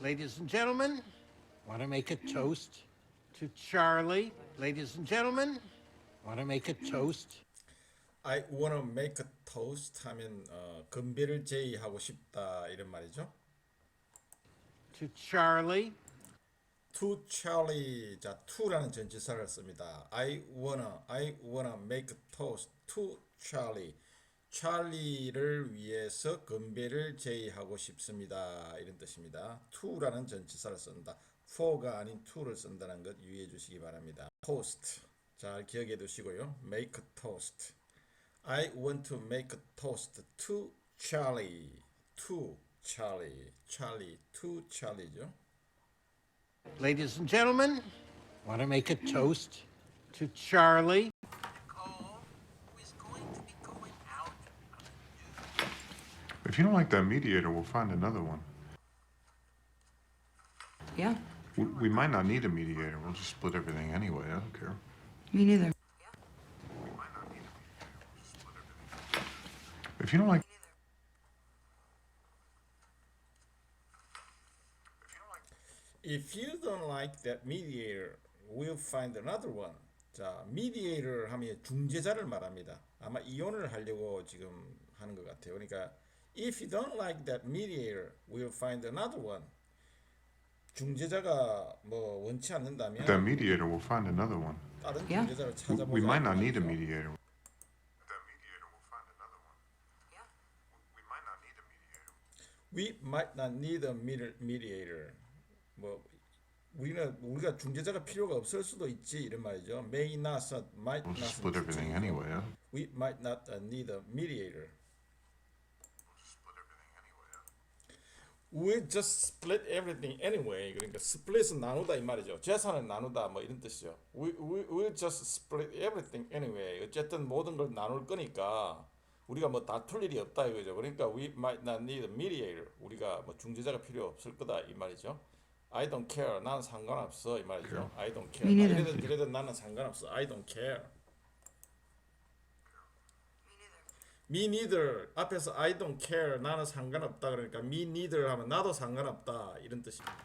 Ladies and gentlemen, want to make a toast to Charlie. Ladies and gentlemen, want to make a toast I wanna make a toast 하면 어, 건배를 제의하고 싶다 이런 말이죠. to Charlie. To Charlie 자 to라는 전치사를 씁니다. I wanna I wanna make a toast to Charlie. 찰리를 위해서 건배를 제의하고 싶습니다. 이런 뜻입니다. to라는 전치사를 쓴다. for가 아닌 to를 쓴다는 것 유의해 주시기 바랍니다. toast 잘 기억해 두시고요. make toast. I want to make toast to Charlie. To Charlie. Charlie. To Charlie죠. Ladies and gentlemen, want to make a toast to Charlie. If you don't like that mediator, we'll find another one. Yeah, We, we might not need a mediator. We'll just split everything anyway. I don't care. me neither. If you don't like If you don't like that mediator, we'll find another one. 자, mediator 하면 중재자를 말합니다. 아마 이혼을 하려고 지금 하는 것 같아요. 그러니까 if you don't like that mediator, we'll find another one. 중재자가 뭐 원치 않는다면 that mediator, we'll find another one. 다른 Yeah. 중재자를 We, 찾아보자. we might not 이 need a 말이죠. mediator. that mediator, we'll find another one. We might not need a mediator. We might not need a medi- mediator. 뭐 우리는 우리가 중재자가 필요가 없을 수도 있지 이런 말이죠. May not, might We'll not. just split everything anyway. huh? We might not uh, need a mediator. We just split everything anyway. 그러니까 split은 나누다 이 말이죠. 재산을 나누다 뭐 이런 뜻이죠. We we we just split everything anyway. 어쨌든 모든 걸 나눌 거니까 우리가 뭐 다툴 일이 없다 이거죠. 그러니까 we might not need a mediator. 우리가 뭐 중재자가 필요 없을 거다 이 말이죠. I don't care. 나는 상관없어 이 말이죠. I don't care. 이래든 저래든 나는 상관없어. I don't care. Me neither 앞에서 I don't care 나는 상관없다 그러니까 me neither 하면 나도 상관없다 이런 뜻입니다.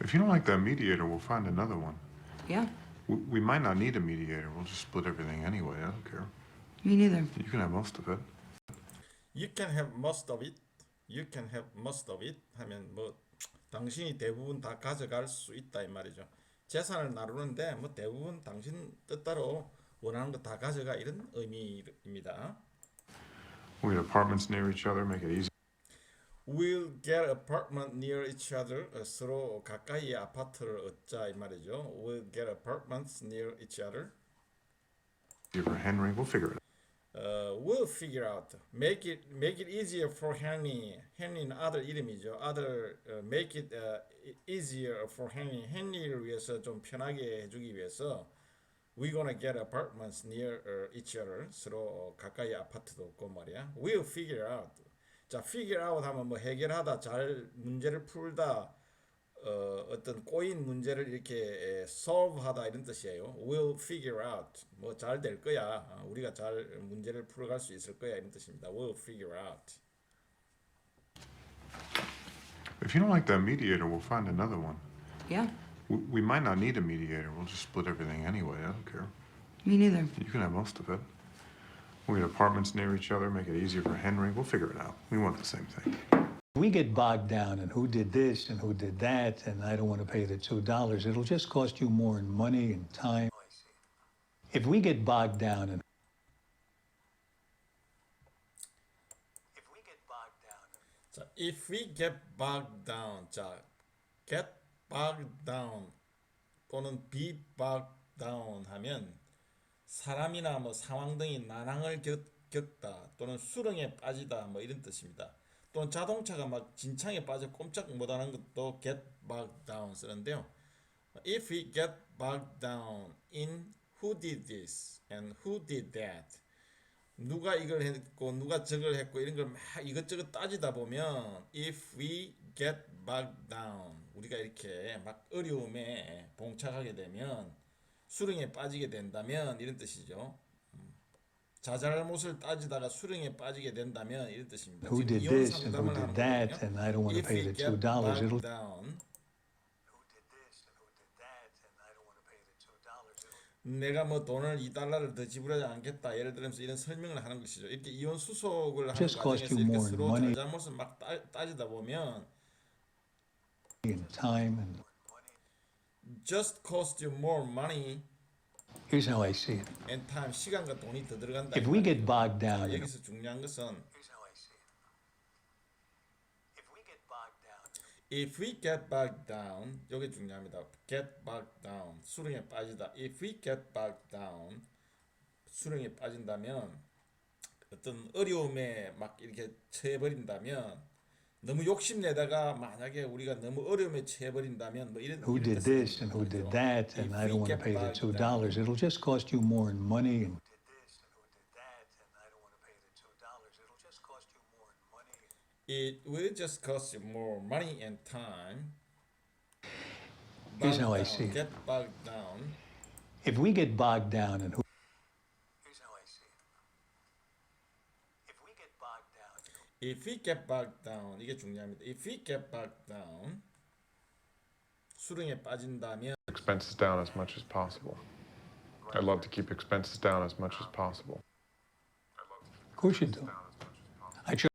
If you don't like that mediator, we'll find another one. Yeah, We, we might not need a mediator. We'll just split everything anyway. I don't care. me neither. You can have most of it. You can have most of it. You can have most of it 하면 뭐 당신이 대부분 다 가져갈 수 있다 이 말이죠. 재산을 나누는데 뭐 대부분 당신 뜻대로 원하는 거 다 가져가 이런 의미입니다. Get apartments near each other, make it easy. We'll get apartment near each other. 어, 서로 가까이 아파트를 얻자 이 말이죠. We'll get apartments near each other. for Henry. We'll figure it out. Uh, we'll figure out. Make it make it easier for Henry. Henry는 아들 이름이죠. 아들 uh, make it uh, easier for Henry. henry를 위해서 좀 편하게 해주기 위해서 we're gonna get apartments near uh, each other. 서로 어, 가까이 아파트도 없고 말이야. We'll figure out. 자, figure out 하면 뭐 해결하다, 잘 문제를 풀다, 어, 어떤 꼬인 문제를 이렇게 에, solve하다 이런 뜻이에요. We'll figure out. 뭐 잘 될 거야. 아, 우리가 잘 문제를 풀어갈 수 있을 거야 이런 뜻입니다. We'll figure out. If you don't like that mediator, we'll find another one. Yeah, We, we might not need a mediator. We'll just split everything anyway. I don't care. me neither. You can have most of it. We get apartments near each other, make it easier for Henry. We'll figure it out. We want the same thing. We get bogged down in who did this and who did that, and I don't want to pay the two dollars. It'll just cost you more in money and time. If we get bogged down in if we get bogged down 자, if we get bogged down. 자, get bogged down 또는 be bogged down 하면 사람이나 뭐 상황 등이 난항을 겪, 겪다 또는 수렁에 빠지다 뭐 이런 뜻입니다. 또는 자동차가 막 진창에 빠져 꼼짝 못하는 것도 get bogged down 쓰는데요. If we get bogged down in who did this and who did that 누가 이걸 했고 누가 저걸 했고 이런 걸 막 이것저것 따지다 보면 if we get bogged down 우리가 이렇게 막 어려움에 봉착하게 되면 수렁에 빠지게 된다면 이런 뜻이죠. 음. 자잘못을 따지다가 수령에 빠지게 된다면 이런 뜻입니다. Who did 이혼 this and who 상담을 did that, and I don't want to pay the two dollars. It'll down, 내가 뭐 돈을 2달러를 더 지불하지 않겠다. 예를 들면서 이런 설명을 하는 것이죠. 이렇게 이혼 수속을 하는 과정에서 이렇게 서로. 잘잘못을 막 따, 따지다 보면 and time and just cost you more money here's how I see it. and time 시간과 돈이 더 들어간다. If we get bogged 자, down in 여기서 중요한 것은 If we get bogged down, 여기 중요합니다. Get bogged down, 수렁에 빠지다. If we get bogged down, 수렁에 빠진다면 어떤 어려움에 막 이렇게 처해버린다면 너무 욕심내다가 만약에 우리가 너무 어려움에 처해버린다면 뭐 이런 who 이런 did 뜻을 this and who 가지고 did 있죠. that, and If I we don't want to get pay the bogged two down, dollars. It'll just cost you more in money and It will just cost you more money and time. Here's Bogged how I down, see it. Get bogged down. if we get bogged down in who If we get bogged down, 이게 중요합니다. If we get bogged down, 수렁에 빠진다면 Expenses down as much as possible. I'd love to keep expenses down as much as possible. of course you do. I try,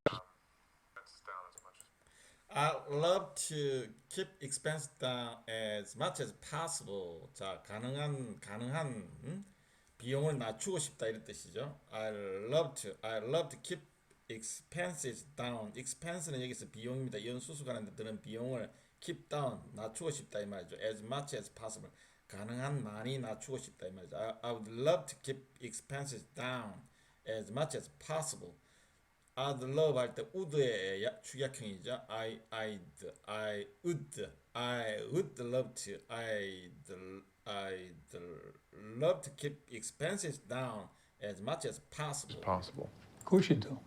I love to keep expense down as much as possible. 자, 가능한 가능한 음? 비용을 낮추고 싶다 이런 뜻이죠. I love to I love to keep expenses down. expense는 여기서 비용입니다. 연수수관한테 드는 비용을 keep down 낮추고 싶다 이 말이죠. as much as possible. 가능한 많이 낮추고 싶다 이 말이죠. I, I would love to keep expenses down as much as possible. I'd love 할 때 would의 야- 축약형이죠. I, I'd, I would, I would love to, I'd, I'd love to keep expenses down as much as possible. Possible. of course you do.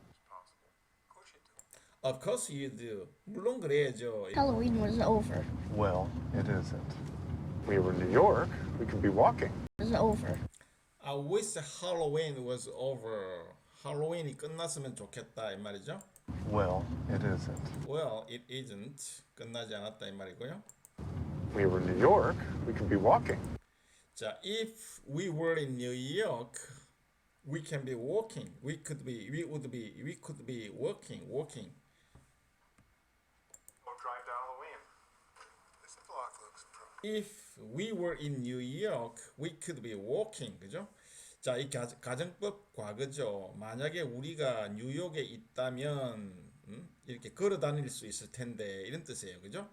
Of course you do. 물론 그래야죠. Halloween was over. Well, it isn't. We were in New York. We could be walking. It was over. I wish Halloween was over. 할로윈이 끝났으면 좋겠다 이 말이죠. Well, it isn't. Well, it isn't. 끝나지 않았다 이 말이고요. We were in New York. We could be walking. 자, if we were in New York, we can be walking. We could be, we would be, we could be walking, walking. If we were in New York, we could be walking. 그죠? 자, 이 가, 가정법 과거죠. 만약에 우리가 뉴욕에 있다면 음? 이렇게 걸어 다닐 수 있을 텐데 이런 뜻이에요. 그죠?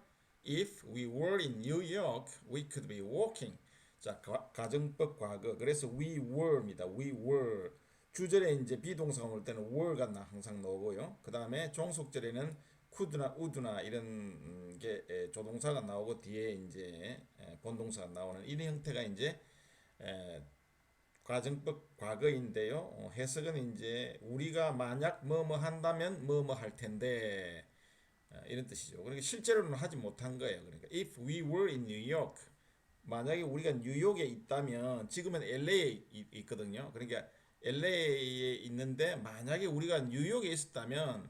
If we were in New York, we could be walking. 자, 가, 가정법 과거. 그래서 we were입니다. We were. 주절에 이제 비동사가 올 때는 were가 나 항상 나오고요. 그 다음에 종속절에는 could나 would나 이런 음, 게 에, 조동사가 나오고 뒤에 이제 에, 본동사가 나오는 이런 형태가 이제 에, 가정법 과거인데요. 어, 해석은 이제 우리가 만약 뭐뭐 한다면 뭐뭐 할 텐데 어, 이런 뜻이죠. 그러니까 실제로는 하지 못한 거예요. 그러니까 if we were in New York 만약에 우리가 뉴욕에 있다면 지금은 LA에 이- 있거든요. 그러니까 LA에 있는데 만약에 우리가 뉴욕에 있었다면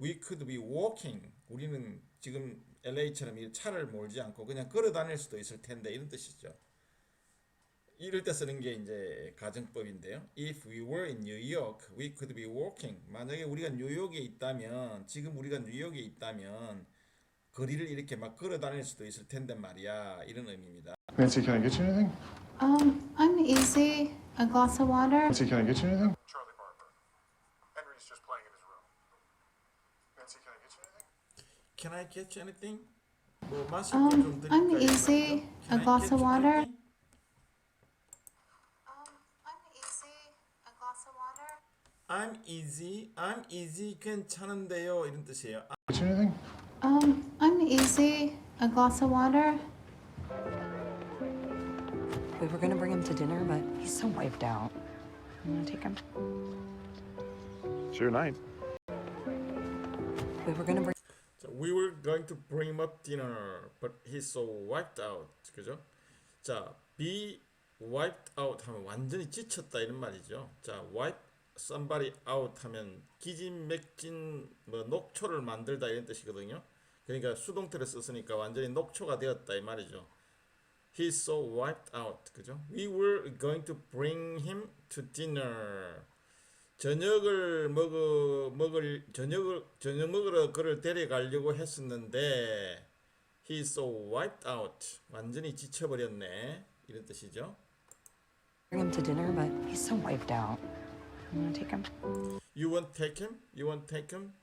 we could be walking. 우리는 지금 LA처럼 이 차를 몰지 않고 그냥 걸어 다닐 수도 있을 텐데 이런 뜻이죠. 이럴 때 쓰는 게 이제 가정법인데요. If we were in New York, we could be walking. 만약에 우리가 뉴욕에 있다면, 지금 우리가 뉴욕에 있다면 거리를 이렇게 막 걸어 다닐 수도 있을 텐데 말이야. 이런 의미입니다. Nancy, can I get you anything? Um, I'm easy. A glass of water. Nancy, can I get you anything? Can I get you anything? 뭐 마실 Um, 거좀 드릴까요? I'm easy. Can A I glass get of you water? anything? Um, I'm easy. A glass of water. I'm easy. I'm easy. 괜찮은데요. 이런 뜻이에요. Get you anything? Um, I'm easy. A glass of water. We were gonna bring him to dinner, but he's so wiped out. I'm gonna take him. It's your night. We were gonna bring. 자, we were going to bring him up dinner, but he's so wiped out. 그죠? 자, be wiped out 하면 완전히 지쳤다 이런 말이죠. 자, wipe somebody out 하면 기진맥진 뭐 녹초를 만들다 이런 뜻이거든요. 그러니까 수동태를 썼으니까 완전히 녹초가 되었다 이 말이죠. He's so wiped out. 그죠? We were going to bring him to dinner. 저녁을 먹어 먹을 저녁을 저녁 먹으러 그를 데려가려고 했었는데 he's so wiped out. 완전히 지쳐버렸네. 이런 뜻이죠. Bring him to dinner, but he's so wiped out. I'm gonna take him. You won't take him? You won't take him?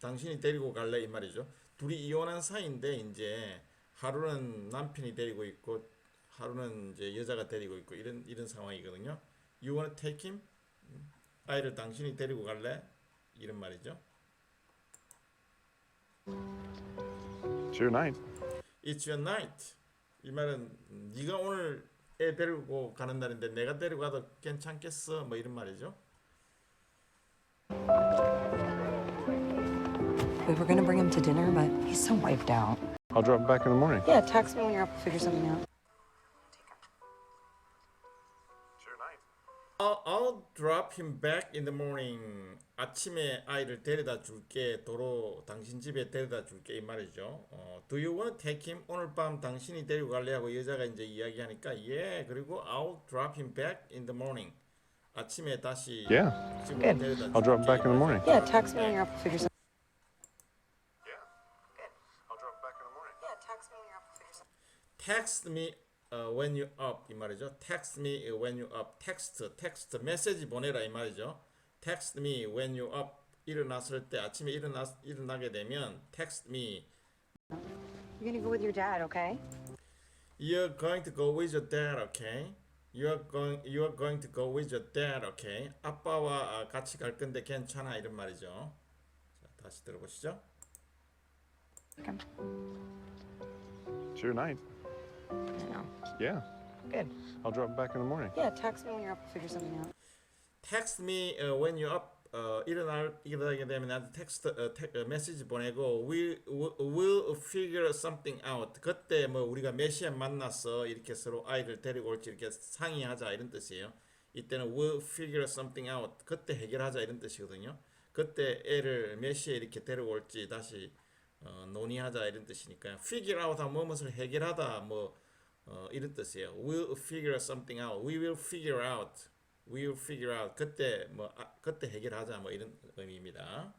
당신이 데리고 갈래 이 말이죠. 둘이 이혼한 사이인데 이제 하루는 남편이 데리고 있고 하루는 이제 여자가 데리고 있고 이런 이런 상황이거든요. You wanna take him? 음, 아이를 당신이 데리고 갈래? 이런 말이죠. It's your night. It's your night. 이 말은 음, 네가 오늘 애 데리고 가는 날인데 내가 데리고 가도 괜찮겠어? 뭐 이런 말이죠. We were gonna bring him to dinner, but he's so wiped out. I'll drop back in the morning. Yeah, text me when you're up. We'll figure something out. I'll, I'll drop him back in the morning. 아침에 아이를 데려다 줄게. 도로 당신 집에 데려다 줄게 이 말이죠. 어, do you want to take him? 오늘 밤 당신이 데리고 갈래 하고 여자가 이제 이야기하니까 예. 그리고 I'll drop him back in the morning. 아침에 다시 Yeah. Good. 데려다 줄게. I'll drop drop back in the morning. Yeah, text me when you're up. We'll figure something. text me uh, when you up 이 말이죠. text me when you up. text text 메시지 보내라 이 말이죠. text me when you up 일어났을 때 아침에 일어나 일어나게 되면 text me You're gonna go with your dad, okay? You're going to go with your dad, okay? You're going you're going to go with your dad, okay? 아빠와 아, 같이 갈 건데 괜찮아 이런 말이죠. 자, 다시 들어보시죠. It's your night. I know. Yeah. Good. I'll drop back in the morning. Yeah, text me when you're up. We'll figure something out. text me uh, when you up 어, 일어날 일어나게 되면 나한테 텍스트 어, 테, 어, 메시지 보내고 we will, will figure something out 그때 뭐 우리가 몇 시에 만나서 이렇게 서로 아이를 데리고 올지 이렇게 상의하자 이런 뜻이에요 이때는 will figure something out 그때 해결하자 이런 뜻이거든요 그때 애를 몇 시에 이렇게 데리고 올지 다시 어, 논의하자 이런 뜻이니까요 figure out 하면 무엇을 해결하다 뭐 어, 이런 뜻이에요. We'll figure something out. We will figure out. We will figure out. 그때 뭐 아, 그때 해결하자 뭐 이런 의미입니다.